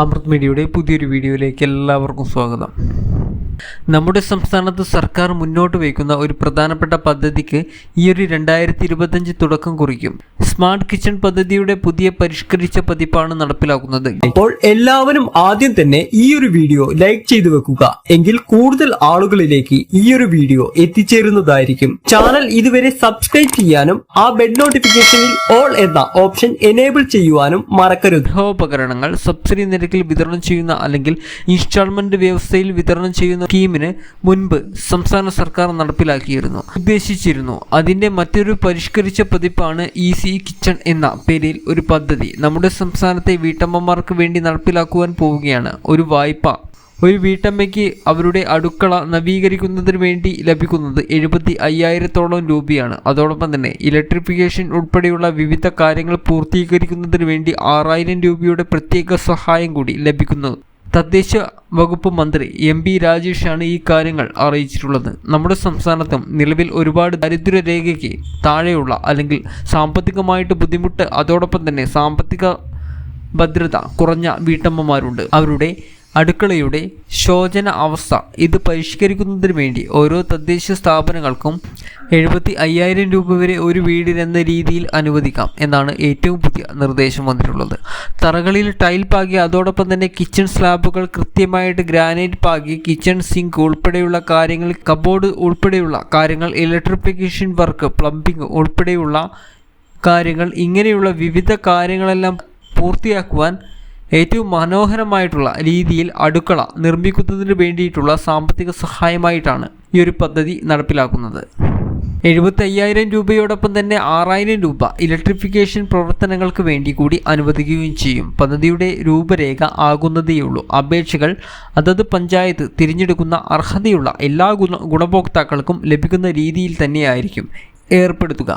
അമൃത് മീഡിയയുടെ പുതിയൊരു വീഡിയോയിലേക്ക് എല്ലാവർക്കും സ്വാഗതം. നമ്മുടെ സംസ്ഥാനത്ത് സർക്കാർ മുന്നോട്ട് വയ്ക്കുന്ന ഒരു പ്രധാനപ്പെട്ട പദ്ധതിക്ക് ഈ ഒരു രണ്ടായിരത്തി ഇരുപത്തഞ്ച് തുടക്കം കുറിക്കും. സ്മാർട്ട് കിച്ചൺ പദ്ധതിയുടെ പുതിയ പരിഷ്കരിച്ച പതിപ്പാണ് നടപ്പിലാക്കുന്നത്. അപ്പോൾ എല്ലാവരും ആദ്യം തന്നെ ഈ ഒരു വീഡിയോ ലൈക്ക് ചെയ്തു വെക്കുക. എങ്കിൽ കൂടുതൽ ആളുകളിലേക്ക് ഈ ഒരു വീഡിയോ എത്തിച്ചേരുന്നതായിരിക്കും. ചാനൽ ഇതുവരെ സബ്സ്ക്രൈബ് ചെയ്യാനും ആ ബെഡ് നോട്ടിഫിക്കേഷനിൽ ഓൾ എന്ന ഓപ്ഷൻ എനേബിൾ ചെയ്യുവാനും മറക്കരുത്. ഉപകരണങ്ങൾ സബ്സിഡി നിരക്കിൽ വിതരണം ചെയ്യുന്ന അല്ലെങ്കിൽ ഇൻസ്റ്റാൾമെന്റ് വ്യവസ്ഥയിൽ വിതരണം ചെയ്യുന്ന സ്കീമിന് മുൻപ് സംസ്ഥാന സർക്കാർ നടപ്പിലാക്കിയിരുന്നു. ഉദ്ദേശിച്ചിരുന്നു. അതിന്റെ മറ്റൊരു പരിഷ്കരിച്ച പതിപ്പാണ് ഈസി കിച്ചൺ എന്ന പേരിൽ ഒരു പദ്ധതി. നമ്മുടെ സംസ്ഥാനത്തെ വീട്ടമ്മമാർക്ക് വേണ്ടി നടപ്പിലാക്കുവാൻ പോവുകയാണ് ഒരു വായ്പ. ഒരു വീട്ടമ്മയ്ക്ക് അവരുടെ അടുക്കള നവീകരിക്കുന്നതിന് വേണ്ടി ലഭിക്കുന്നത് എഴുപത്തി അയ്യായിരത്തോളം രൂപയാണ്. അതോടൊപ്പം തന്നെ ഇലക്ട്രിഫിക്കേഷൻ ഉൾപ്പെടെയുള്ള വിവിധ കാര്യങ്ങൾ പൂർത്തീകരിക്കുന്നതിന് വേണ്ടി ആറായിരം രൂപയുടെ പ്രത്യേക സഹായം കൂടി ലഭിക്കുന്നു. തദ്ദേശ വകുപ്പ് മന്ത്രി എം പി രാജേഷാണ് ഈ കാര്യങ്ങൾ അറിയിച്ചിട്ടുള്ളത്. നമ്മുടെ സംസ്ഥാനത്തും നിലവിൽ ഒരുപാട് ദരിദ്രരേഖയ്ക്ക് താഴെയുള്ള അല്ലെങ്കിൽ സാമ്പത്തികമായിട്ട് ബുദ്ധിമുട്ട് അതോടൊപ്പം തന്നെ സാമ്പത്തിക ഭദ്രത കുറഞ്ഞ വീട്ടമ്മമാരുണ്ട്. അവരുടെ അടുക്കളയുടെ ശോചന അവസ്ഥ ഇത് പരിഷ്കരിക്കുന്നതിന് വേണ്ടി ഓരോ തദ്ദേശ സ്ഥാപനങ്ങൾക്കും എഴുപത്തി അയ്യായിരം രൂപ വരെ ഒരു വീടിനെന്ന രീതിയിൽ അനുവദിക്കാം എന്നാണ് ഏറ്റവും പുതിയ നിർദ്ദേശം വന്നിട്ടുള്ളത്. തറകളിൽ ടൈൽ പാകി അതോടൊപ്പം തന്നെ കിച്ചൺ സ്ലാബുകൾ കൃത്യമായിട്ട് ഗ്രാനൈറ്റ് പാകി കിച്ചൺ സിങ്ക് ഉൾപ്പെടെയുള്ള കാര്യങ്ങൾ കബോർഡ് ഉൾപ്പെടെയുള്ള കാര്യങ്ങൾ ഇലക്ട്രിഫിക്കേഷൻ വർക്ക് പ്ലംബിംഗ് ഉൾപ്പെടെയുള്ള കാര്യങ്ങൾ ഇങ്ങനെയുള്ള വിവിധ കാര്യങ്ങളെല്ലാം പൂർത്തിയാക്കുവാൻ ഏറ്റവും മനോഹരമായിട്ടുള്ള രീതിയിൽ അടുക്കള നിർമ്മിക്കുന്നതിന് വേണ്ടിയിട്ടുള്ള സാമ്പത്തിക സഹായമായിട്ടാണ് ഈ ഒരു പദ്ധതി നടപ്പിലാക്കുന്നത്. എഴുപത്തി അയ്യായിരം രൂപയോടൊപ്പം തന്നെ ആറായിരം രൂപ ഇലക്ട്രിഫിക്കേഷൻ പ്രവർത്തനങ്ങൾക്ക് വേണ്ടി കൂടി അനുവദിക്കുകയും ചെയ്യും. പദ്ധതിയുടെ രൂപരേഖ ആകുന്നതേയുള്ളൂ. അപേക്ഷകൾ അതത് പഞ്ചായത്ത് തിരഞ്ഞെടുക്കുന്ന അർഹതയുള്ള എല്ലാ ഗുണ ഗുണഭോക്താക്കൾക്കും ലഭിക്കുന്ന രീതിയിൽ തന്നെയായിരിക്കും ഏർപ്പെടുത്തുക.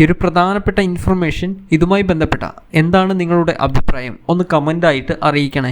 ഈ ഒരു പ്രധാനപ്പെട്ട ഇൻഫർമേഷൻ ഇതുമായി ബന്ധപ്പെട്ട. എന്താണ് നിങ്ങളുടെ അഭിപ്രായം? ഒന്ന് കമന്റായിട്ട് അറിയിക്കണേ.